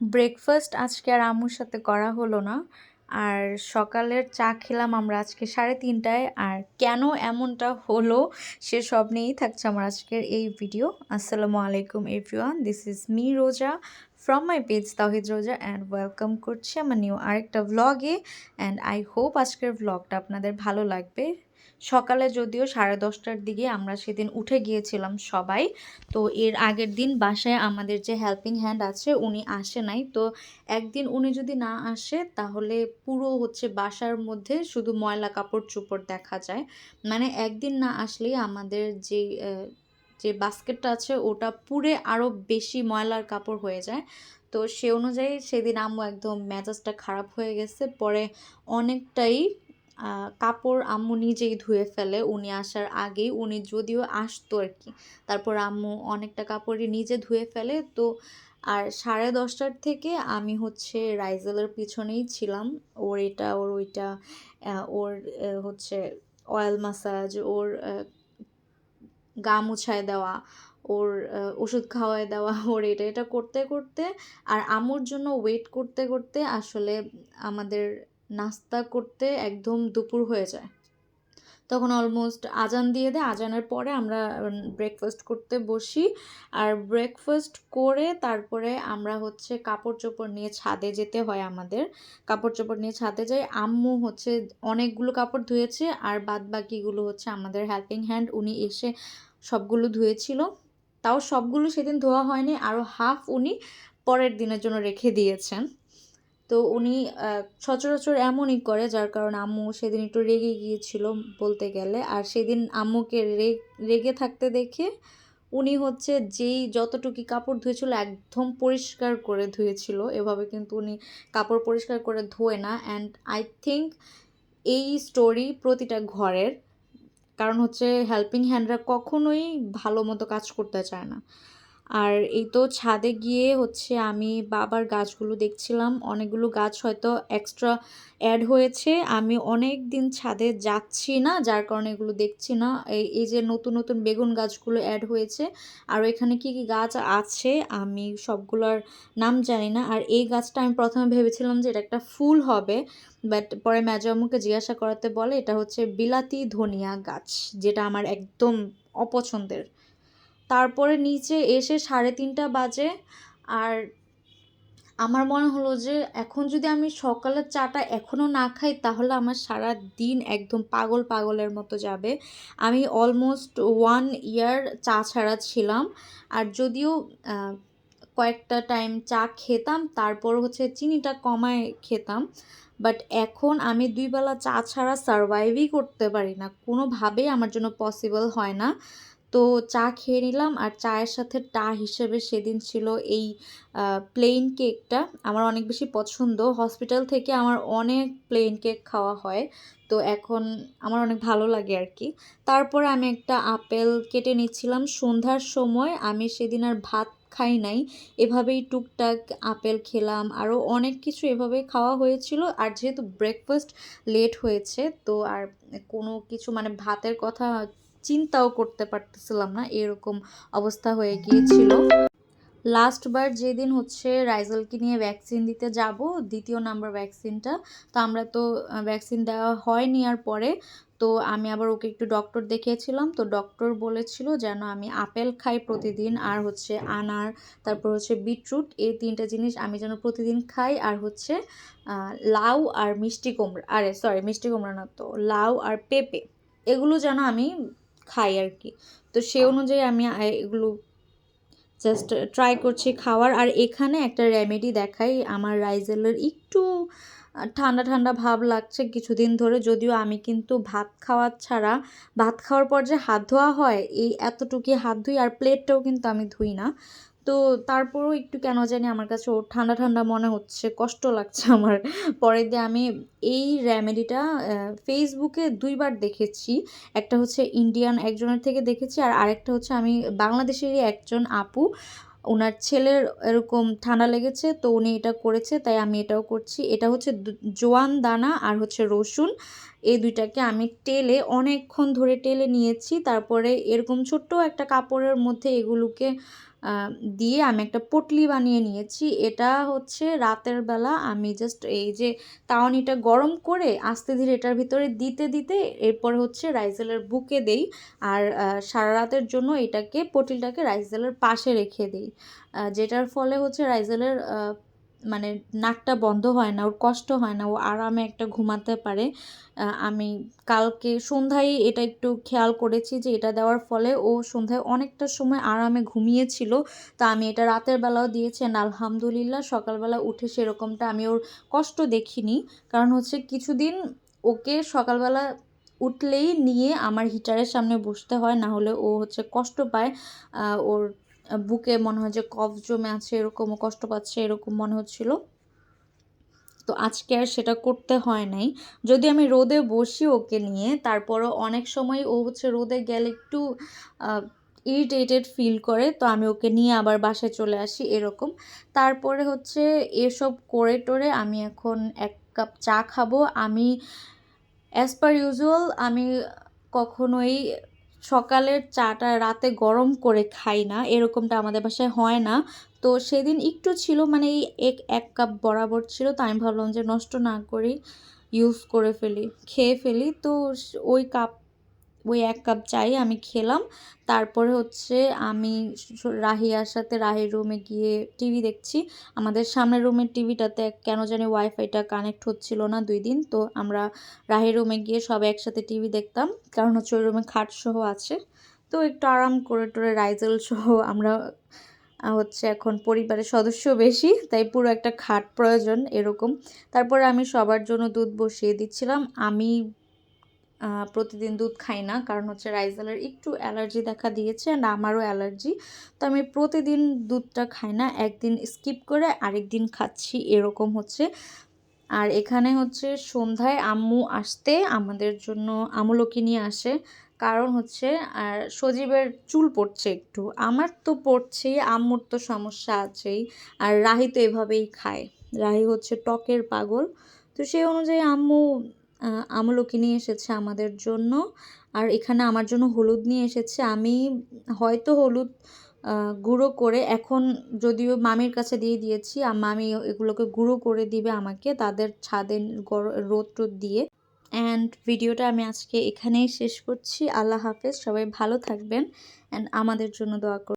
Breakfast আজকে আর আম্মুর সাথে করা হলো না। আর সকালের চা খেলাম আমরা আজকে সাড়ে তিনটায়। আর কেন এমনটা হলো সে সব নিয়েই থাকছে আমার আজকের এই ভিডিও আসসালামু আলাইকুম everyone this is me Roza from my page Tahid Roza and welcome করছি আমার নিউ আরেকটা ভ্লগে অ্যান্ড আই হোপ আজকের ভ্লগটা আপনাদের ভালো লাগবে। সকালে যদিও সাড়ে দশটার দিকে আমরা সেদিন উঠে গিয়েছিলাম সবাই। তো এর আগের দিন বাসায় আমাদের যে হেল্পিং হ্যান্ড আছে উনি আসে নাই। তো একদিন উনি যদি না আসে তাহলে পুরো হচ্ছে বাসার মধ্যে শুধু ময়লা কাপড় চোপড় দেখা যায়। মানে একদিন না আসলেই আমাদের যে যে বাস্কেটটা আছে ওটা পুরে আরও বেশি ময়লার কাপড় হয়ে যায়। তো সে অনুযায়ী সেদিন আম্মু একদম মেজাজটা খারাপ হয়ে গেছে। পরে অনেকটাই কাপড় আম্মু নিজেই ধুয়ে ফেলে, উনি আসার আগেই উনি যদিও আসতো আর কি। তারপর আম্মু অনেকটা কাপড়ই নিজে ধুয়ে ফেলে, তো আর সাড়ে দশটার থেকে আমি হচ্ছে রাইজেলের পিছনেই ছিলাম। ওর এটা, ওর ওইটা ওর হচ্ছে অয়েল মাসাজ ওর গা মুছায় দেওয়া, ওর ওষুধ খাওয়ায় দেওয়া, ওর এটা এটা করতে করতে আর আমুর জন্য ওয়েট করতে করতে আসলে আমাদের নাস্তা করতে একদম দুপুর হয়ে যায়। তখন অলমোস্ট আজান দিয়ে দেয় আজানের পরে আমরা ব্রেকফাস্ট করতে বসি। আর ব্রেকফাস্ট করে তারপরে আমরা হচ্ছে কাপড় চোপড় নিয়ে ছাদে যেতে হয় আমাদের। কাপড় চোপড় নিয়ে ছাদে যাই। আম্মু হচ্ছে অনেকগুলো কাপড় ধুয়েছে আর বাদ বাকিগুলো হচ্ছে আমাদের হেল্পিং হ্যান্ড উনি এসে সবগুলো ধুয়েছিল। তাও সবগুলো সেদিন ধোয়া হয়নি আরও হাফ উনি পরের দিনের জন্য রেখে দিয়েছেন। তো উনি সচরাচর এমনই করে, যার কারণে আম্মু সেদিন একটু রেগে গিয়েছিল বলতে গেলে। আর সেদিন আম্মুকে রেগে থাকতে দেখে উনি হচ্ছে যেই যতটুকু কাপড় ধুয়েছিল একদম পরিষ্কার করে ধুয়েছিল। এভাবে কিন্তু উনি কাপড় পরিষ্কার করে ধোয় না। অ্যান্ড আই থিঙ্ক এই স্টোরি প্রতিটা ঘরের, কারণ হচ্ছে হেল্পিং হ্যান্ডরা কখনোই ভালো মতো কাজ করতে চায় না। আর এই তো ছাদে গিয়ে হচ্ছে আমি বাবার গাছগুলো দেখছিলাম। অনেকগুলো গাছ হয়তো এক্সট্রা অ্যাড হয়েছে। আমি অনেক দিন ছাদে যাচ্ছি না, যার কারণে এগুলো দেখছি না। এই যে নতুন নতুন বেগুন গাছগুলো অ্যাড হয়েছে। আর এখানে কি কি গাছ আছে আমি সবগুলোর নাম জানি না। আর এই গাছটা আমি প্রথমে ভেবেছিলাম যে এটা একটা ফুল হবে বাট পরে ম্যাজামুকে জিজ্ঞাসা করাতে বলে এটা হচ্ছে বিলাতি ধনিয়া গাছ, যেটা আমার একদম অপছন্দের। তারপরে নিচে এসে সাড়ে তিনটা বাজে। আর আমার মনে হলো যে, এখন যদি আমি সকালের চাটা এখনও না খাই, তাহলে আমার সারা দিন একদম পাগল পাগলের মতো যাবে। আমি অলমোস্ট ওয়ান ইয়ার চা ছাড়া ছিলাম। আর যদিও কয়েকটা টাইম চা খেতাম, তারপর হচ্ছে চিনিটা কমায় খেতাম। বাট এখন আমি দুই বেলা চা ছাড়া সারভাইভই করতে পারি না। কোনোভাবেই আমার জন্য পসিবল হয় না। তো চা খেয়ে নিলাম আর চায়ের সাথে টা হিসেবে সেদিন ছিল এই প্লেন কেকটা আমার অনেক বেশি পছন্দ। হসপিটাল থেকে আমার অনেক প্লেন কেক খাওয়া হয়। তো এখন আমার অনেক ভালো লাগে আর কি। তারপরে আমি একটা আপেল কেটে নিচ্ছিলাম। সন্ধ্যার সময় আমি সেদিন আর ভাত খাই নাই। এভাবেই টুকটাক আপেল খেলাম। আরও অনেক কিছু এভাবে খাওয়া হয়েছিল। আর যেহেতু ব্রেকফাস্ট লেট হয়েছে, তো আর কোনো কিছু মানে ভাতের কথা চিন্তাও করতে পারতেছিলাম না, এরকম অবস্থা হয়ে গিয়েছিল। লাস্টবার যেদিন হচ্ছে রাইজেলকে নিয়ে ভ্যাকসিন দিতে যাব, দ্বিতীয় নাম্বার ভ্যাকসিনটা তো আমরা তো ভ্যাকসিন দেওয়া হয়নি আর পরে, তো আমি আবার ওকে একটু ডক্টর দেখিয়েছিলাম, তো ডক্টর বলেছিল যেন আমি আপেল খাই প্রতিদিন আর হচ্ছে আনার, তারপর হচ্ছে বিটরুট, এই তিনটা জিনিস আমি যেন প্রতিদিন খাই আর হচ্ছে লাউ আর মিষ্টি কুমড়া, আরে সরি মিষ্টি কুমড়া না তো, লাউ আর পেঁপে, এগুলো যেন আমি খাই আর কি। তো সে অনুযায়ী আমি এগুলো জাস্ট ট্রাই করছি খাওয়ার। আর এখানে একটা রেমেডি দেখাই আমার রাইজেলের একটু ঠান্ডা ঠান্ডা ভাব লাগছে কিছুদিন ধরে। যদিও আমি কিন্তু ভাত খাওয়া ছাড়া ভাত খাওয়ার পর যে হাত ধোয়া হয় এই এতটুকু হাত ধুই আর প্লেটটাও কিন্তু আমি ধুই না। তো তারপরেও একটু কেন জানি আমার কাছে ও ঠান্ডা ঠান্ডা মনে হচ্ছে, কষ্ট লাগছে আমার। পরে দিয়ে আমি এই রেমেডিটা ফেসবুকে দুইবার দেখেছি। একটা হচ্ছে ইন্ডিয়ান একজনের থেকে দেখেছি আর আরেকটা হচ্ছে আমি বাংলাদেশেরই একজন আপু। ওনার ছেলের এরকম ঠান্ডা লেগেছে, তো উনি এটা করেছে, তাই আমি এটাও করছি। এটা হচ্ছে জোয়ান দানা আর হচ্ছে রসুন। এই দুইটাকে আমি টেলে অনেকক্ষণ ধরে টেলে নিয়েছি। তারপরে এরকম ছোট্ট একটা কাপড়ের মধ্যে এগুলোকে দিয়ে আমি একটা পটলি বানিয়ে নিয়েছি। এটা হচ্ছে রাতের বেলা আমি জাস্ট এই যে তাওয়ানিটা গরম করে আস্তে ধীরে এটার ভিতরে দিতে দিতে এরপর হচ্ছে রাইজেলের বুকে দেই আর সারা রাতের জন্য এটাকে পটলটাকে রাইজেলের পাশে রেখে দিই। যেটার ফলে হচ্ছে রাইজেলের আহ, মানে নাকটা বন্ধ হয় না, ওর কষ্ট হয় না, ও আরামে একটা ঘুমাতে পারে। আমি কালকে সন্ধ্যায় এটা একটু খেয়াল করেছি যে এটা দেওয়ার ফলে ও সন্ধ্যায় অনেকটা সময় আরামে ঘুমিয়েছিল। তা আমি এটা রাতের বেলাও দিয়েছি and আলহামদুলিল্লাহ সকালবেলা উঠে সেরকমটা আমি ওর কষ্ট দেখিনি। কারণ হচ্ছে কিছুদিন ওকে সকালবেলা উঠলেই নিয়ে আমার হিটারের সামনে বসতে হয় না হলে ও হচ্ছে কষ্ট পায়। ওর বুকে মনে হয় যে কফ জমে আছে, এরকমও কষ্ট পাচ্ছে, এরকম মনে হচ্ছিল। তো আজকে আর সেটা করতে হয় নাই। যদি আমি রোদে বসি ওকে নিয়ে, তারপরও অনেক সময় ও হচ্ছে রোদে গেলে একটু ইরিটেটেড ফিল করে, তো আমি ওকে নিয়ে আবার বাসায় চলে আসি, এরকম। তারপরে হচ্ছে এসব করে টোরে আমি এখন এক কাপ চা খাব। আমি অ্যাজ পার ইউজুয়াল আমি কখনোই সকালের চাটা রাতে গরম করে খাই না, এরকমটা আমাদের বাসায় হয় না। তো সেদিন একটু ছিল মানে এই এক এক কাপ বরাবর ছিল তো আমি ভাবলাম যে নষ্ট না করি ইউজ করে ফেলি, খেয়ে ফেলি। তো ওই কাপ ওই এক কাপ চাই আমি খেলাম। তারপরে হচ্ছে আমি রাহিয়ার সাথে রাহির রুমে গিয়ে টিভি দেখছি। আমাদের সামনের রুমের টিভিটাতে কেন জানি ওয়াইফাইটা কানেক্ট হচ্ছিল না দুই দিন। তো আমরা রাহির রুমে গিয়ে সবাই একসাথে টিভি দেখতাম। কারণ হচ্ছে ওই রুমে খাট সহ আছে। তো একটু আরাম করে টোরে রাইজেল সহ আমরা হচ্ছে এখন পরিবারের সদস্য বেশি। তাই পুরো একটা খাট প্রয়োজন এরকম। তারপরে আমি সবার জন্য দুধ বসিয়ে দিচ্ছিলাম। আমি প্রতিদিন দুধ খাই না, কারণ হচ্ছে রাইজেলের একটু অ্যালার্জি দেখা দিয়েছে অ্যান্ড আমারও অ্যালার্জি। তো আমি প্রতিদিন দুধটা খাই না, একদিন স্কিপ করে আরেক দিন খাচ্ছি, এরকম হচ্ছে। আর এখানে হচ্ছে সন্ধ্যায় আম্মু আসতে আমাদের জন্য আমলকি নিয়ে আসে, কারণ হচ্ছে, আর সজীবের চুল পড়ছে একটু। আমার তো পড়ছেই, আম্মুর তো সমস্যা আছেই, আর রাহি তো এভাবেই খায়। রাহি হচ্ছে টকের পাগল। তো সেই অনুযায়ী আম্মু আমলকি নিয়ে এসেছে আমাদের জন্য। আর এখানে আমার জন্য হলুদ নিয়ে এসেছে। আমি হয়তো হলুদ গুঁড়ো করে এখন যদিও মামির কাছে দিয়ে দিয়েছি আর মামি এগুলোকে গুঁড়ো করে দিবে আমাকে তাদের ছাদে রোদ টোদ দিয়ে। অ্যান্ড ভিডিওটা আমি আজকে এখানেই শেষ করছি। আল্লাহ হাফেজ, সবাই ভালো থাকবেন। অ্যান্ড আমাদের জন্য দোয়া